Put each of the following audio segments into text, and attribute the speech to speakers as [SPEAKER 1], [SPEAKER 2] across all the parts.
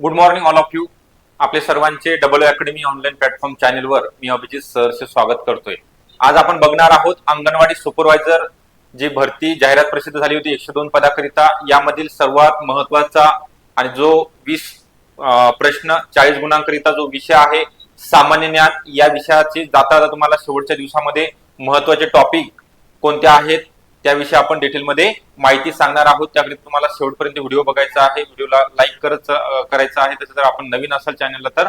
[SPEAKER 1] Good morning all of you आपले सर्वांचे double academy online platform चॅनेलवर मी अभिजित सरचे स्वागत करतोय. आज आपण बघणार आहोत अंगणवाडी सुपरवायझर जी भरती जाहिरात प्रसिद्ध झाली होती एकशे दोन पदाकरिता यामधील सर्वात महत्त्वाचा आणि जो वीस प्रश्न चाळीस गुणांकरिता जो विषय आहे सामान्य ज्ञान या विषयाचे जाता जाता तुम्हाला शेवटच्या दिवसामध्ये महत्त्वाचे टॉपिक कोणते आहेत त्याविषयी आपण डिटेलमध्ये माहिती सांगणार आहोत. त्याकडे तुम्हाला शेवटपर्यंत व्हिडिओ बघायचा आहे. व्हिडिओला लाईक करत करायचा आहे. तसं जर आपण नवीन असाल चॅनलला तर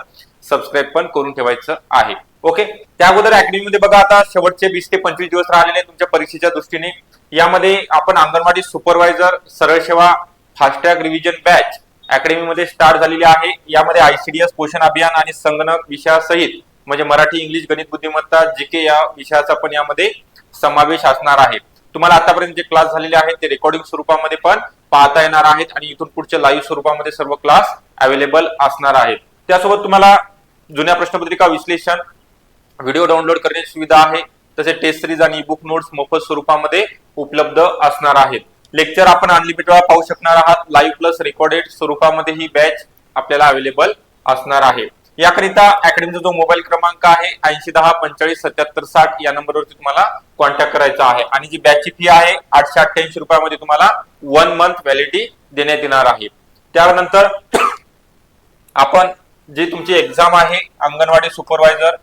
[SPEAKER 1] सबस्क्राईब पण करून ठेवायचं आहे. ओके त्या अगोदर अकॅडमीमध्ये बघा आता शेवटचे वीस ते पंचवीस दिवस राहिलेले आहेत तुमच्या परीक्षेच्या दृष्टीने. यामध्ये आपण अंगणवाडी सुपरवायझर सरळ सेवा फास्टॅग रिव्हिजन बॅच अकॅडमीमध्ये स्टार्ट झालेली आहे. यामध्ये आयसीडीएस पोषण अभियान आणि संगणक विषयासहित म्हणजे मराठी इंग्लिश गणित बुद्धिमत्ता जीके या विषयाचा पण यामध्ये समावेश असणार आहे. तुम्हाला आतापर्यंत जे क्लास झालेले आहेत ते रेकॉर्डिंग स्वरूपामध्ये पण पाहता येणार आहेत आणि इथून पुढच्या लाईव्ह स्वरूपामध्ये सर्व क्लास अवेलेबल असणार आहेत. त्यासोबत तुम्हाला जुन्या प्रश्नपत्रिका विश्लेषण व्हिडिओ डाउनलोड करण्याची सुविधा आहे. तसे टेस्ट सिरीज आणि बुक नोट्स मोफत स्वरूपामध्ये उपलब्ध असणार आहेत. लेक्चर आपण अनलिमिटेड पाहू शकणार आहात. लाईव्ह प्लस रेकॉर्डेड स्वरूपामध्ये ही बॅच आपल्याला अवेलेबल असणार आहे. याकरिता अकॅडमीचा जो मोबाईल क्रमांक आहे ऐंशी दहा पंचेचाळीस सत्याहत्तर साठ या नंबरवरती तुम्हाला कॉन्टॅक्ट करायचा आहे. आणि जी बॅचची फी आहे आठशे अठ्ठ्याऐंशी रुपयामध्ये तुम्हाला वन मंथ व्हॅलिडिटी देण्यात येणार आहे. त्यानंतर आपण जी तुमची एक्झाम आहे अंगणवाडी सुपरवायझर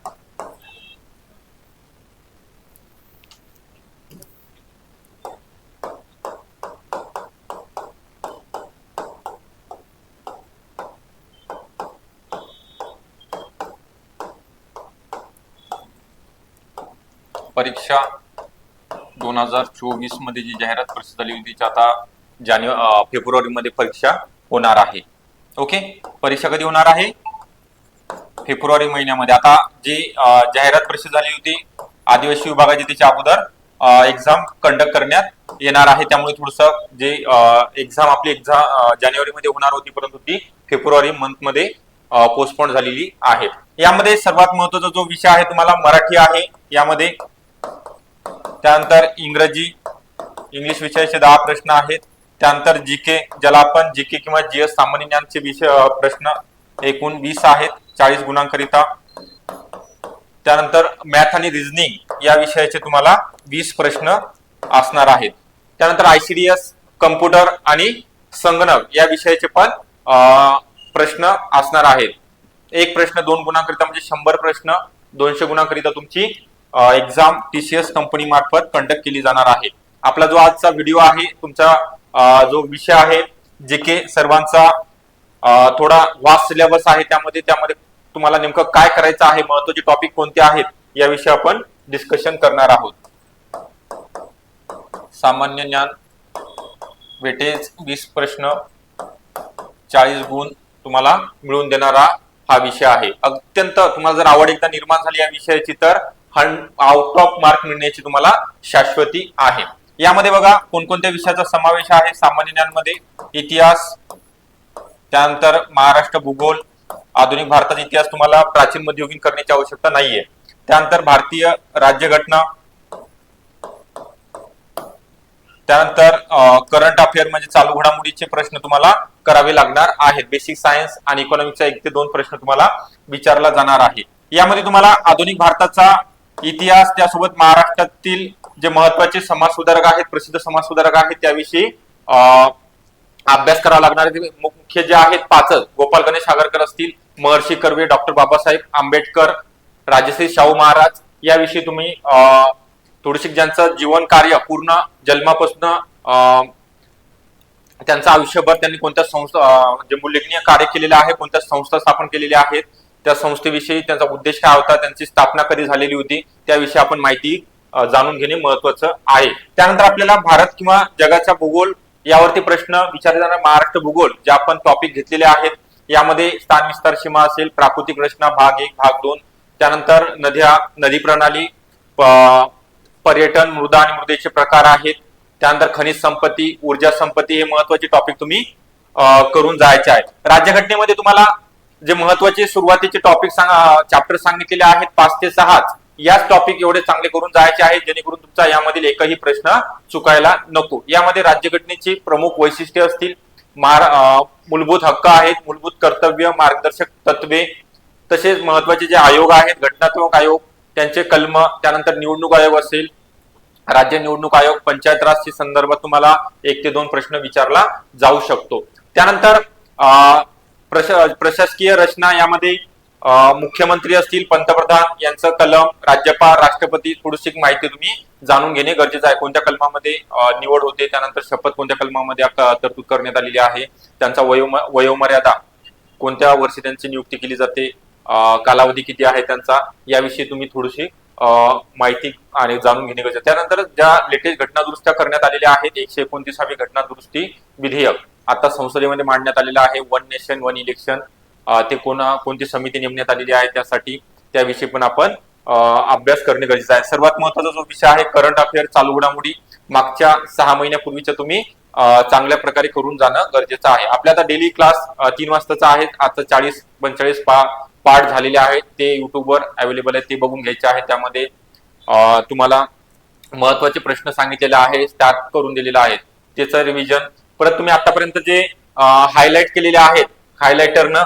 [SPEAKER 1] परीक्षा दोन हजार चोवीसमध्ये जी जाहिरात प्रसिद्ध झाली होती आता जानेवारी फेब्रुवारी मध्ये परीक्षा होणार आहे. ओके? परीक्षा कधी होणार आहे? फेब्रुवारी महिन्यामध्ये. आता जी अं, जाहिरात प्रसिद्ध झाली होती आदिवासी विभागाची त्याच्या अगोदर एक्झाम कंडक्ट करण्यात येणार आहे. त्यामुळे थोडस जे एक्झाम आपली एक्झाम जानेवारी मध्ये होणार होती परंतु ती फेब्रुवारी मंथमध्ये पोस्टपोन झालेली आहे. यामध्ये सर्वात महत्त्वाचा जो विषय आहे तुम्हाला मराठी आहे. यामध्ये त्यानंतर इंग्रजी इंग्लिश विषयाचे दहा प्रश्न आहेत. त्यानंतर जीके ज्याला आपण जीके किंवा जीएस सामान्य ज्ञानचे विषय प्रश्न एकूण वीस आहेत चाळीस गुणांकरिता. त्यानंतर मॅथ आणि रिझनिंग या विषयाचे तुम्हाला वीस प्रश्न असणार आहेत. त्यानंतर आयसीडीएस कम्प्युटर आणि संगणक या विषयाचे पण अं, प्रश्न असणार आहेत. एक प्रश्न दोन गुणांकरिता म्हणजे शंभर प्रश्न दोनशे गुणांकरिता तुमची एक्झाम टीसीएस कंपनी मार्फत कंडक्ट केली जाणार आहे. आपला जो आजचा व्हिडिओ आहे तुमचा जो विषय आहे जे के सर्वांचा थोडा वास्ट सिलेबस आहे त्यामध्ये त्यामध्ये तुम्हाला नेमकं काय करायचं आहे महत्त्वाचे टॉपिक कोणते आहेत याविषयी आपण डिस्कशन करणार आहोत. सामान्य ज्ञान वेटेज वीस प्रश्न चाळीस गुण तुम्हाला मिळवून देणारा हा विषय आहे. अत्यंत तुम्हाला जर आवड एकदा निर्माण झाली या विषयाची तर आउट ऑफ मार्क मिळण्याची तुम्हाला शाश्वती आहे. यामध्ये बघा कोणकोणत्या विषयाचा समावेश आहे? सामान्य ज्ञानमध्ये इतिहास त्यानंतर महाराष्ट्र भूगोल आधुनिक भारताचा इतिहास तुम्हाला प्राचीन मध्ययुगीन करण्याची आवश्यकता नाहीये. त्यानंतर भारतीय राज्यघटना त्यानंतर करंट अफेअर म्हणजे चालू घडामोडीचे प्रश्न तुम्हाला करावे लागणार आहेत. बेसिक सायन्स आणि इकॉनॉमिकचा एक ते दोन प्रश्न तुम्हाला विचारला जाणार आहे. यामध्ये तुम्हाला आधुनिक भारताचा इतिहास त्यासोबत महाराष्ट्रातील जे महत्त्वाचे समाज सुधारक आहेत प्रसिद्ध समाज सुधारक आहेत त्याविषयी अं, अभ्यास करावा लागणार मुख्य जे आहेत पाचच गोपाल गणेश आगरकर असतील महर्षी कर्वे डॉक्टर बाबासाहेब आंबेडकर राजश्री शाहू महाराज याविषयी तुम्ही अं, थोडीशी ज्यांचं जीवन कार्य पूर्ण जन्मापासून अं, त्यांचं आयुष्यभर त्यांनी कोणत्या संस्था जे उल्लेखनीय कार्य केलेलं आहे कोणत्या संस्था स्थापन केलेल्या आहेत त्या संस्थेविषयी त्यांचा उद्देश काय होता त्यांची स्थापना कधी झालेली होती त्याविषयी आपण माहिती जाणून घेणे महत्वाचं आहे. त्यानंतर आपल्याला भारत किंवा जगाचा भूगोल यावरती प्रश्न विचारले जाणार. महाराष्ट्र भूगोल जे आपण टॉपिक घेतलेले आहेत यामध्ये स्थान विस्तार सीमा असेल प्राकृतिक रचना भाग एक भाग दोन त्यानंतर नद्या नदी प्रणाली पर्यटन मृदा आणि मृदेचे प्रकार आहेत. त्यानंतर खनिज संपत्ती ऊर्जा संपत्ती हे महत्त्वाचे टॉपिक तुम्ही करून जायचे आहेत. राज्यघटनेमध्ये तुम्हाला जे महत्त्वाचे सुरुवातीचे टॉपिक चॅप्टर सांगितलेले आहेत पाच ते सहाच याच टॉपिक एवढे चांगले करून जायचे आहेत जेणेकरून तुमचा यामधील एकही प्रश्न चुकायला नको. यामध्ये राज्यघटनेची प्रमुख वैशिष्ट्ये असतील मूलभूत हक्क आहेत मूलभूत कर्तव्य मार्गदर्शक तत्वे तसेच महत्त्वाचे जे आयोग आहेत घटनात्मक आयोग त्यांचे कलम त्यानंतर निवडणूक आयोग असेल राज्य निवडणूक आयोग पंचायत राजच्या संदर्भात तुम्हाला एक ते दोन प्रश्न विचारला जाऊ शकतो. त्यानंतर अं, प्रशा- प्रशासकीय रचना यामध्ये मुख्यमंत्री असतील पंतप्रधान यांचं कलम राज्यपाल राष्ट्रपती थोडीशी माहिती तुम्ही जाणून घेणे गरजेचं आहे. कोणत्या कलमामध्ये निवड होते त्यानंतर शपथ कोणत्या कलमामध्ये तरतूद करण्यात आलेली आहे त्यांचा वयोम वयोमर्यादा कोणत्या वर्षी त्यांची नियुक्ती केली जाते कालावधी किती आहे त्यांचा याविषयी तुम्ही थोडीशी माहिती आणि जाणून घेणे गरजेचं त्यानंतर ज्या लेटेस्ट घटना दुरुस्त्या करण्यात आलेल्या आहेत एकशे एकोणतीसावी घटना दुरुस्ती विधेयक आता संसदेमध्ये मांडण्यात आलेलं आहे वन नेशन वन इलेक्शन ते कोणा कोणती समिती नेमण्यात आलेली आहे त्यासाठी त्याविषयी पण आपण अभ्यास करणे गरजेचं आहे. सर्वात महत्त्वाचा जो विषय आहे करंट अफेअर चालू घडामोडी. मागच्या सहा महिन्यापूर्वीच्या तुम्ही चांगल्या प्रकारे करून जाणं गरजेचं आहे. आपल्या आता डेली क्लास तीन वाजताचा आहे आता चाळीस पंचेचाळीस पा पाठ झालेले आहेत. ते युट्यूबवर अवेलेबल आहेत. ते बघून घ्यायचे आहे त्यामध्ये तुम्हाला महत्त्वाचे प्रश्न सांगितलेले आहे त्यात करून दिलेला आहेत त्याचं रिव्हिजन परत तुम्ही आतापर्यंत जे हायलाईट केलेले आहेत हायलायटरनं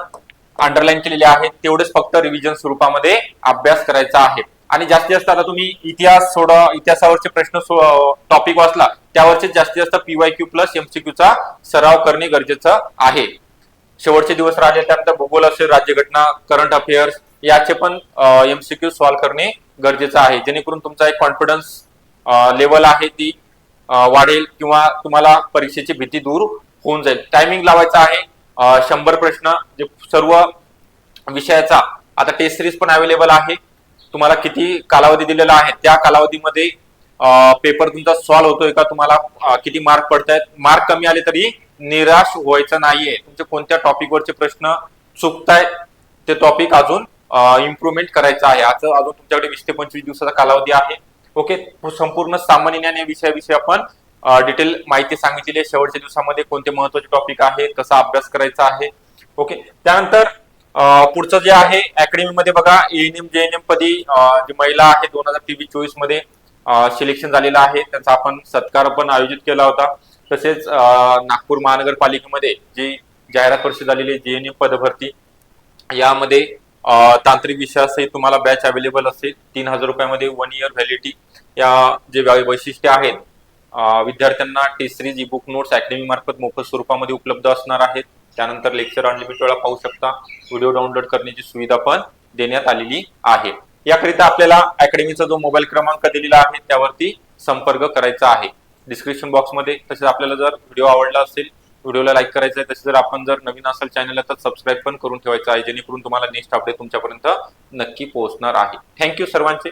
[SPEAKER 1] अंडरलाईन केलेले आहेत तेवढेच फक्त रिव्हिजन स्वरूपामध्ये अभ्यास करायचा आहे. आणि जास्तीत जास्त आता तुम्ही इतिहास सोड इतिहासावरचे प्रश्न टॉपिक वाचला त्यावरचे जास्तीत जास्त पीवाय क्यू प्लस एमसीक्यू चा सराव करणे गरजेचं आहे. शेवटचे दिवस राहिले त्यानंतर भूगोल असेल राज्यघटना करंट अफेअर्स याचे पण एमसीक्यू सॉल्व्ह करणे गरजेचं आहे. जेणेकरून तुमचा एक कॉन्फिडन्स लेवल आहे ती वाढेल किंवा तुम्हाला परीक्षेची भीती दूर होऊन जाईल. टायमिंग लावायचा आहे. शंभर प्रश्न जे सर्व विषयाचा आता टेस्ट सिरीज पण अवेलेबल आहे. तुम्हाला किती कालावधी दिलेला आहे त्या कालावधीमध्ये पेपर तुमचा सॉल्व्ह होतोय का तुम्हाला किती मार्क पडतायत? मार्क कमी आले तरी निराश व्हायचं नाहीये. तुमचे कोणत्या टॉपिकवरचे प्रश्न चुकतायत ते टॉपिक अजून इम्प्रुव्हमेंट करायचं आहे. आज अजून तुमच्याकडे वीस ते पंचवीस दिवसाचा कालावधी आहे. ओके संपूर्ण सामान्य ज्ञान या विषयाविषयी आपण डिटेल माहिती सांगितलेली आहे. शेवटच्या दिवसामध्ये कोणते महत्त्वाचे टॉपिक आहे कसा अभ्यास करायचा आहे. ओके त्यानंतर पुढचं जे आहे अकॅडमी मध्ये बघा एएनएम जेएनएम पदी जी महिला आहे दोन हजार तेवीस चोवीसमध्ये सिलेक्शन झालेलं आहे. त्याचा आपण सत्कार पण आयोजित केला होता. तसेच नागपूर महानगरपालिकेमध्ये जी जाहिरात परिषद झालेली जेएनएम पदभरती यामध्ये तांत्रिक विषयासहित तुम्हाला बॅच अवेलेबल असेल तीन हजार रुपयामध्ये वन इयर व्हॅलिडिटी या जे वैशिष्ट्य आहेत विद्यार्थ्यांना test series e book notes academy मार्फत मोफत स्वरूपामध्ये उपलब्ध असणार आहेत. त्यानंतर लेक्चर अनलिमिटेड वेळा पाहू शकता. व्हिडिओ डाउनलोड करण्याची सुविधा पण देण्यात आलेली आहे. याकरिता आपल्याला अकॅडमीचा जो मोबाईल क्रमांक दिलेला आहे त्यावरती संपर्क करायचा आहे. डिस्क्रिप्शन बॉक्समध्ये तसेच आपल्याला जर व्हिडिओ आवडला असेल व्हिडिओला लाईक करायचं आहे तसे जर आपण जर नवीन असाल चॅनलला तर सबस्क्राईब पण करून ठेवायचं आहे जेणेकरून तुम्हाला नेक्स्ट अपडेट तुमच्यापर्यंत नक्की पोहोचणार आहे. थँक्यू सर्वांचे.